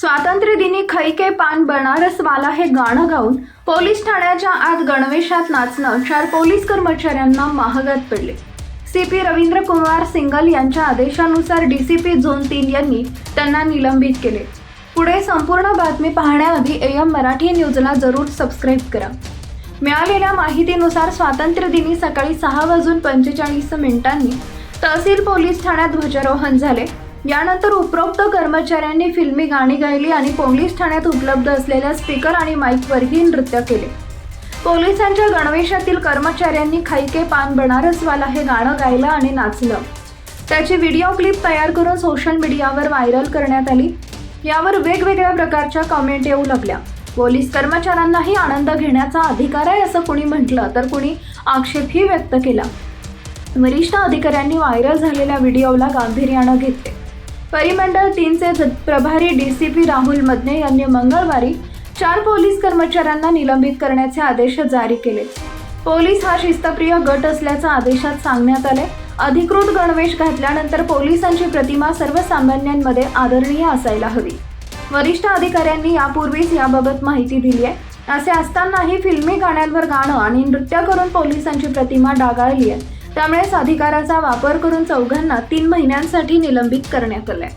स्वातंत्र्यदिनी खैके पान बनारस वाला हे गाणं गाऊन पोलीस ठाण्याच्या आत गणवेशात नाचणं चार पोलीस कर्मचाऱ्यांना महागात पडले. सी पी रवींद्र कुमार सिंगल यांच्या आदेशानुसार डी सी पी झोन तीन यांनी त्यांना निलंबित केले. पुढे संपूर्ण बातमी पाहण्याआधी एम मराठी न्यूजला जरूर सबस्क्राईब करा. मिळालेल्या माहितीनुसार स्वातंत्र्यदिनी सकाळी सहा वाजून पंचेचाळीस मिनिटांनी तहसील पोलीस ठाण्यात ध्वजारोहण झाले. यानंतर उपरोक्त कर्मचाऱ्यांनी फिल्मी गाणी गायली आणि पोलीस ठाण्यात उपलब्ध असलेल्या स्पीकर आणि माईकवरही नृत्य केले. पोलिसांच्या गणवेशातील कर्मचाऱ्यांनी खाईके पान बनारसवाला हे गाणं गायलं आणि नाचलं. त्याची व्हिडिओ क्लिप तयार करून सोशल मीडियावर व्हायरल करण्यात आली. यावर वेगवेगळ्या प्रकारच्या कमेंट येऊ लागल्या. पोलीस कर्मचाऱ्यांनाही आनंद घेण्याचा अधिकार आहे असं कुणी म्हटलं तर कुणी आक्षेपही व्यक्त केला. वरिष्ठ अधिकाऱ्यांनी व्हायरल झालेल्या व्हिडिओला गांभीर्यानं घेतले. परिमंडळ तीनचे ज- प्रभारी डीसीपी राहुल मदने यांनी मंगळवारी चार पोलीस कर्मचाऱ्यांना निलंबित करण्याचे आदेश जारी केले. पोलीस हा शिस्तप्रिय गट असल्याचं आदेशात सांगण्यात आले. अधिकृत गणवेश घातल्यानंतर पोलिसांची प्रतिमा सर्वसामान्यांमध्ये आदरणीय असायला हवी. वरिष्ठ अधिकाऱ्यांनी यापूर्वीच याबाबत माहिती दिली आहे. असे असतानाही फिल्मी गाण्यांवर गाणं आणि नृत्य करून पोलिसांची प्रतिमा डागाळली आहे. त्यामुळेच अधिकाराचा वापर करून चौघांना तीन महिन्यांसाठी निलंबित करण्यात आलंय.